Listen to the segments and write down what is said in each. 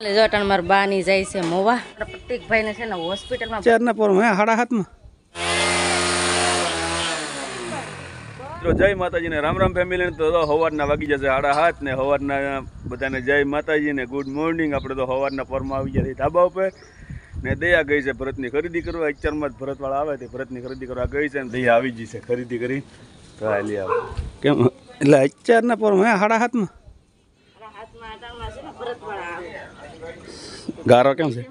જો અટાણ મારા બા ની જાય છે મોવા. પ્રતિકભાઈ ને છે ને હોસ્પિટલમાં ચારના પર હે હાડા હાથમાં. મિત્રો જય માતાજીને રામ રામ ફેમિલી તો તો સવારના વાગી જશે હાડા હાથ ને સવારના બધાને જય માતાજી ને. ગુડ મોર્નિંગ આપણે તો સવારના પરમાં આવી ગયા છીએ ધાબા ઉપર. ને દયા ગઈ છે ભરતની ખરીદી કરવા. અચારમાં જ ભરતવાળા આવે તે ભરતની ખરીદી કરવા ગઈ છે ને દયા આવી ગઈ છે ખરીદી કરી. તો હાલી આવે. કેમ? એટલે અચારના પર હે હાડા હાથમાં. હાથમાં ને ભરતવાળા આવે. ગારો કેમ છે?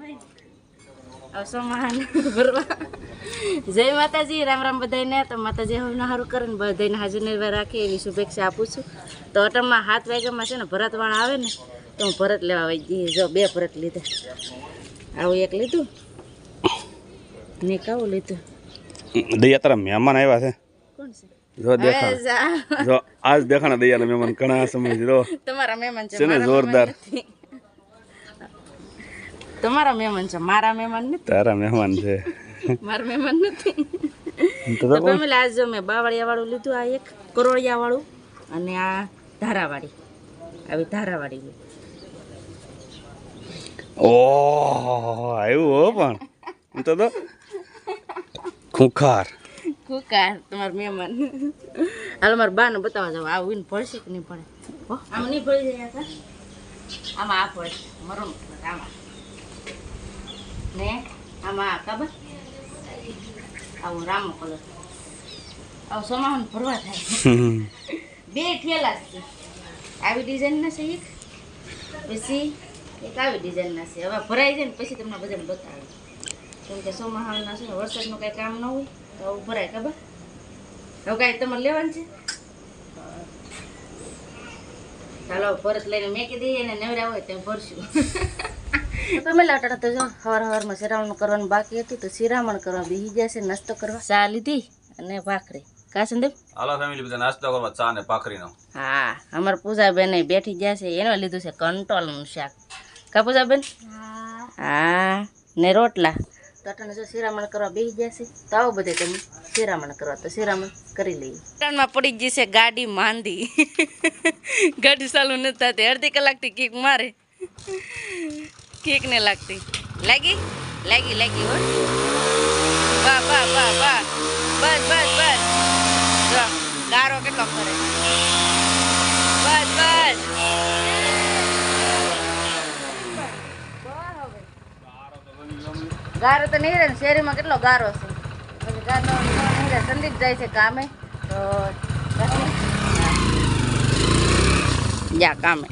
જય માતાજી રામ રામ બધાને તો માતાજી હવે સારું કરે ને બધાને હાજર નિર્ભર રાખે એવી શુભેચ્છા આપું છું. તો અટમમાં હાથ વાગ્યામાં છે ને ભરતવાળા આવે ને તો હું ભરત લેવા આવી ગઈ. જો બે ભરત લીધા. આવું એક લીધું. ને કાવું લીધું. દયા તારા મહેમાન આવ્યા છે. કોણ છે? જો દેખા જા. આજ દેખાણા દયાના મહેમાન ઘણા સમયથી જો તમારા મહેમાન છે ને જોરદાર. તમારા મહેમાન છે મારા મહેમાન નથી. તારા મહેમાન છે. મારા મહેમાન નથી. તો તમે ફેમિલી જો મેં બાવળિયા વાળું લીધું આ એક કરોળિયા વાળું અને આ ધારાવાળી. આવી ધારાવાળી ઓ આવ્યું હો પણ. તો તો ખુખાર. ખુખાર તમારા મહેમાન. હાલ મારા બાને બતાવવા જાવ આવું ને પડશે કે નહીં પડે આમ નહીં ભળી જાય આમાં આ ભળશે. મરો આમાં. ને આમાં ખબર? આવું રામો કલર. આવું સમાન ભરવા થાય. બે ઠેલા છે. આવી ડિઝાઇનના છે એક. પછી એક આવી ડિઝાઇનના છે. હવે ભરાઈ જાય ને પછી તમને બધાને બતાવે. કેમ કે સોમાહાળના છે ને વરસાદનું કાંઈ કામ ન હોય તો આવું ભરાય ખબર? હવે કાંઈ તમારે લેવાનું છે? ચાલો ભરત લઈને મેકી દઈએ અને નવરા હોય તો ભરશું. લાટા તો જો હવાર હવારમાં શિરામણ કરવાનું બાકી હતી તો શિરામણ કરવા બેસી જશે નાસ્તો કરવા. ચા લીધી અને ભાખરી. કા સંદીપ? હાલો ફેમિલી બધા નાસ્તો કરવા ચા ને પાખરીનો હા અમારા પૂજાબેન અહીં બેઠી ગયા છે એનો લીધું છે કંટોલનું શાક. કા પૂજાબેન? હા ને રોટલા. તો અટાણે જો શિરામણ કરવા બેસી ગયા છે તો આવો બધે તમે શિરામણ કરવા તો શિરામણ કરી લઈએ. અટાણમાં પડી ગઈ છે ગાડી માંદી. ગાડી ચાલુ નથી થતી અડધી કલાકથી કીક મારે. કીક ને લાગતી લાગી લાગી લાગી હો વાહ વાહ વાહ વાહ બસ બસ બસ જો ગારો કેટલો કરે બસ બસ ગારો તો નહીં રહે ને શેરીમાં કેટલો ગારો છે પછી ગારો નહીં રહે સંદીપ જાય છે કામે તો જા કામે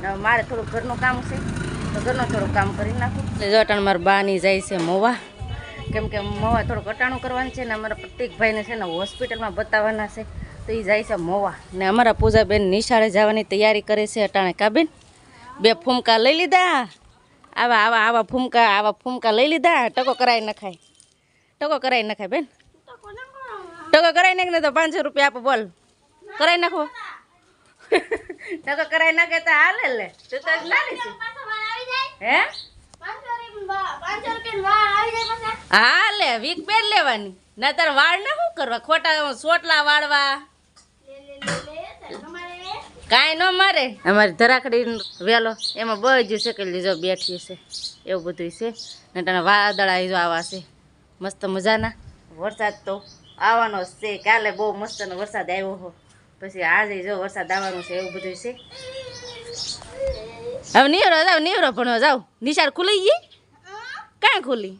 ને મારે થોડું ઘરનું કામ છે તો ઘરનું થોડું કામ કરી નાખું. જો અટાણ મારા બાની જાય છે મોવા. કેમ કે મોવા થોડુંક અટાણું કરવાનું છે ને અમારા પ્રતિકભાઈને છે ને હોસ્પિટલમાં બતાવવાના છે. તો એ જાય છે મોવા. ને અમારા પૂજાબેન નિશાળે જવાની તૈયારી કરે છે અટાણે. કાબેન બે ફૂમકા લઈ લીધા. આવા આવા આવા ફૂમકા આવા ફૂમકા લઈ લીધા. ટકો કરાવી નખાય. ટકો કરાવી નખાય બેન. ટકો કરાવી નાખીને તો પાંચસો રૂપિયા આપો બોલ. કરાવી નાખો. ટકો કરાવી નાખે તો હાલે લે. તું લાવી છે. હે? હા લે વીક પેર લેવાની. ના તારે વાળ ના શું કરવા? ખોટા સોટલા વાળવા. કાંઈ ન મારે. અમારી ધરાખડી વેલો એમાં બધું શેકેલી જો બેઠી છે. એવું બધું છે. ને તને વાદળા જો આવા છે. મસ્ત મજાના. વરસાદ તો આવવાનો જ છે. કાલે બહુ મસ્તનો વરસાદ આવ્યો હો. પછી આજે જો વરસાદ આવવાનો છે એવું બધું છે. હવે નીવરો જાવ નીવરો ભણવા જાવ નિશાળ ખુલી ગઈ? કાંઈ ખુલી?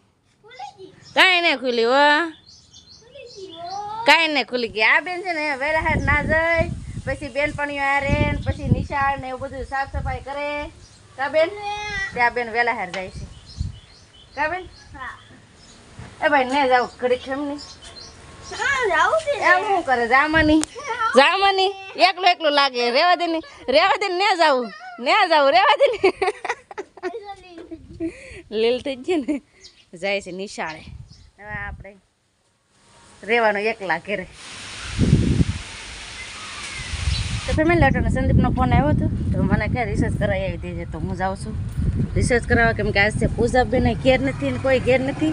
કાંઈ નહીં ખુલી હો. કાંઈ નહીં ખુલી ગઈ. આ બેન છે ને વેલા હાર ના જાય. પછી બેનપણીઓ હારે પછી નિશાળ ને એવું બધું સાફ સફાઈ કરે. કા બેન? ત્યાં બેન વેલા હાર જાય છે. કા બેન? એ ભાઈ ને જાવ ઘડીક કેમ નહીં એમ શું કરે જામાની? જામાની? એકલું એકલું લાગે. રેવા દે ને રેવા દે ને ને જાવું ને જાવ રેવા દે ને. લીલ થઈ ગઈ ને. જાય છે નિશાળે. હવે આપણે રહેવાનું એકલા ઘેરે. તો ફેમિલી અટાણે સંદીપનો ફોન આવ્યો હતો? તો મને ક્યાં રિસર્ચ કરાવી આવી દેજે, તો હું જાઉં છું. રિસર્ચ કરાવવા કેમ કે આજથી પૂજાબેન ઘેર નથી ને કોઈ ઘેર નથી.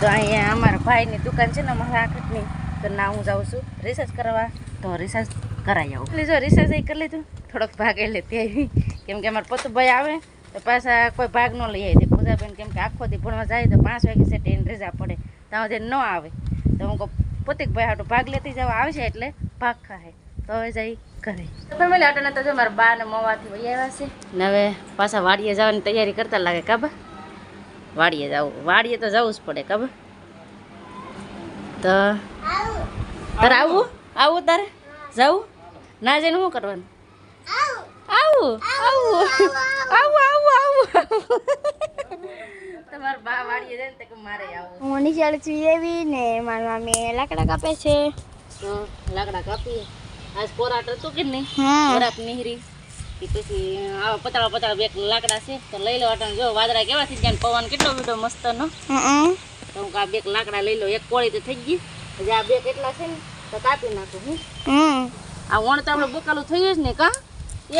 તો અહીંયા અમારા ભાઈની દુકાન છે ને મારા આખતની તો ના હું જાઉં છું. રિસર્ચ કરવા તો રિસર્ચ કરાવી આવું. એટલે જો રિસર્ચ કરી લીધું થોડોક ભાગ એ લેતી આવી. કેમ કે અમારા પોતુભાઈ આવે તો પાછા કોઈ ભાગ ન લઈ આવી. પૂજાબેન કેમ કે આખો દી ભણવા જાય તો પાંચ વાગે સેટ ટ્રેન રજા પડે. ત્યાં સુધી ન આવે. તો હું કહું પોતિકભાઈ હાટું ભાગ લેતી જવા આવશે એટલે ભાગ ખાય તો હવે જઈ ઘરે. તો ફેમિલી આટોના તો જો મારા બા ને મોવાથી વહી આવ્યા છે. ને હવે પાછા વાડીએ જવાની તૈયારી કરતા લાગે કાબા વાડીએ જવું વાડીએ તો જવું જ પડે કાબા તો તારે આવું. આવું તારે? જવું? ના જઈને શું કરવાનું? આવું. આવું આવું આવું. આવું તમારા બા વાડીએ જાય ને તો મારે આવું. હું નીચે છું એવી ને મારી મમ્મી લાકડા કાપે છે. તો લાકડા કાપીએ. આજ પોરાટ હતું કે નહીં? હા. બરાબ નીહરી. કે પછી આવા પતળા પતળા બે લાકડા છે. તો લઈ લો અટાણે. જો વાદળા કેવા થઈ ગયા પવન કેટલો વીડો મસ્ત નો તો હું આ બે લાકડા લઈ લો. એક કોળી તો થઈ ગઈ. હજી આ બે કેટલા છે ને? તો કાપી નાખું હું. હમ. આ વણ તો આપણે બકાલું થયું જ ને કા?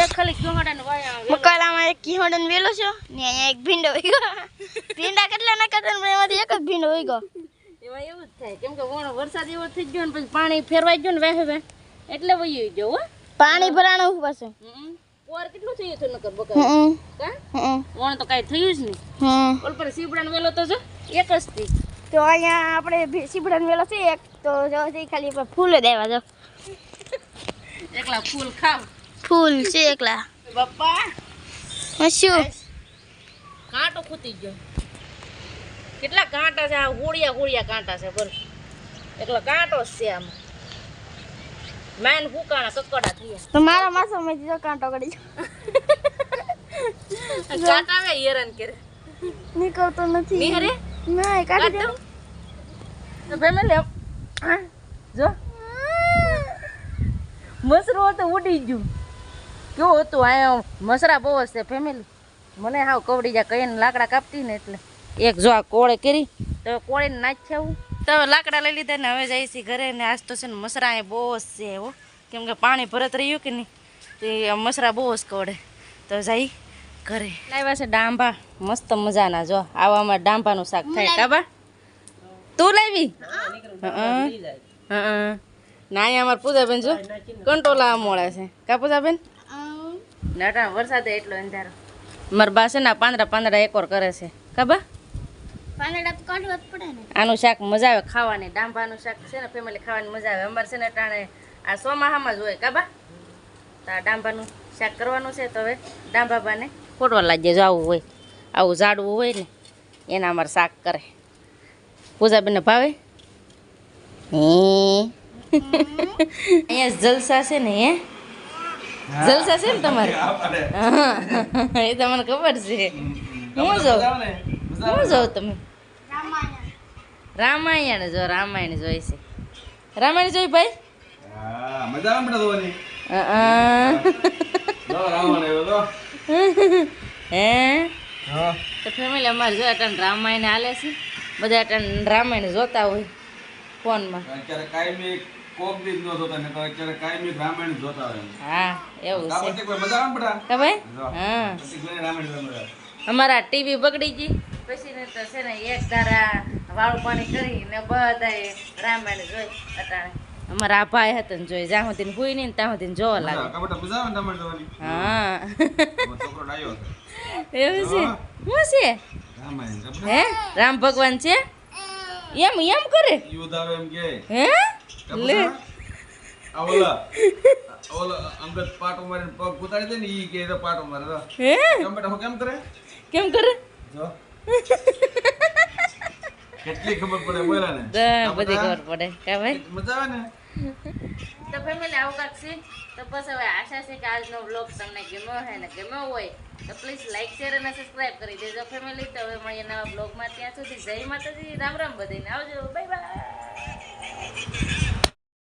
એક ખાલી ચોહાડા ને વાયા બકાલામાં એક કિહોડન વેલો છે ને અહીંયા એક ભીંડો હોય ગયો ભીંડા કેટલા નાખતા પણ એમાંથી એક જ ભીંડો હોય ગયો એમાં એવું જ થાય. કેમ કે વણ વરસાદ એવો થઈ ગયો ને પછી પાણી ફેરવાઈ ગયો ને વહેવે એટલે વહી ગયો હો. પાણી ભરાણું પાછું. હમ. પોર કેટલું થયું હતું નકર બકાલ? કા? વણ તો કાઈ થયું જ નહીં. ઓલ પર સીપડાનો વેલો તો જો એક જ થી. તો અહીંયા આપણે સીબડા વેલો છે એક તો જો ખાલી ફૂલ દેવા આવ્યા જો. એકલા ફૂલ ખાવ. ફૂલ છે એકલા. બાપા હા, શું કાંટો ખૂતી ગયો. કેટલા કાંટા છે? આ હોળિયા હોળિયા કાંટા છે બોલ. એકલો કાંટો જ છે આમાં. મેન ફૂકાણા કકડા થયા. તો મારા માસો મેં જો કાંટો કરી કાંટા આવે હેરાન કરે. નીકળતો નથી. નિહરે ના કાઢી દે તો ફેમિલી જો. મસરું હતું ઉડી ગયું. કેવું હતું આ મસરા બહુ છે ફેમિલી મને હાવ કવડી જા કહીને લાકડા કાપતી ને એટલે. એક જો આ કોળે કરી તો કોળીને નાખ આવું તો લાકડા લઈ લીધા ને હવે જઈએ છીએ ઘરે ને આજ તો છે ને મસરા એ બહુ જ છે હો. કેમ કે પાણી ભરત રહ્યું કે નહીં તે મસરા બહુ જ કવડે. તો જઈ ઘરે. લાવ્યા છે ડાંભા મસ્ત મજાના જો આવામાં ડાંભાનું શાક થાય. ડાબા તું લાવી. હં હં. ના અહીંયા અમારે પૂજાબેન જો. કંટોલા મોળા છે. કા પૂજાબેન? નાટા વરસાદ એટલો અંધારો. મારા બા છે ને આ પાંદડા પાંદડા એકવાર કરે છે. કાબા પાંદડા તો કાઢવા જ પડે ને. આનું શાક મજા આવે ખાવાની. ડાંભાનું શાક છે ને ફેમિલી ખાવાની મજા આવે. અમારે છે ને ટાણે આ સોમાહામાં જ હોય કાબા તો આ ડાંભાનું શાક કરવાનું છે તો હવે ડાંભાબાને ફોટવા લાગીએ જો આવું હોય. આવું ઝાડવું હોય ને એના અમારે શાક કરે. પૂજાબેનને ભાવે? હે? અહીંયા જલસા છે ને હે? જલસા છે ને તમારે? હા, એ તમને ખબર છે. હું જાઉં? હું જાઉં તમે? રામાયણ જો રામાયણ જોઈ છે. રામાયણ જોઈ ભાઈ? હા તો ફેમિલી અમારે જો અટણ રામાયણ હાલે છે. બધા અટણ રામાયણ જોતા હોય ફોનમાં. કોક દી જ જોતા ને અત્યારે કાયમી રામાયણ જોતા હોય હા એવું છે. કોઈ મજા ખબર હા. રામાયણ અમારા ટીવી બગડી ગઈ. પછી ને તો છે ને એક ધારા વાળું પાણી કરી ને બધાએ રામાયણ જોઈ અટાણે. અમારા આ ભાઈ હતા ને જોઈ જ્યાં સુધી હુઈ નહીં ને ત્યાં સુધી જોવા લાગે. હા. એવું છે? શું છે? હે? રામ ભગવાન છે? એમ એમ કરે? યુદ્ધ આવે એમ કે. હે? લે આ ઓલા ઓલા અંગત પાટો મારીને પગ ઉતારી દે ને ઈ કે તો પાટો મારે તો હે કેમ બેટા કેમ કરે કેમ કરે જો કેટલી ખબર પડે બોલા ને તો બધી ખબર પડે કે ભાઈ મજા આવે ને તો ફેમિલી આવું કાંક છે તો બસ હવે આશા છે કે આજનો વ્લોગ તમને ગમ્યો હે ને ગમ્યો હોય તો પ્લીઝ લાઈક શેર અને સબસ્ક્રાઇબ કરી દેજો ફેમિલી તો હવે મળીએ નવા બ્લોગમાં ત્યાં સુધી જય માતાજી રામ રામ બધીને આવજો બાય બાય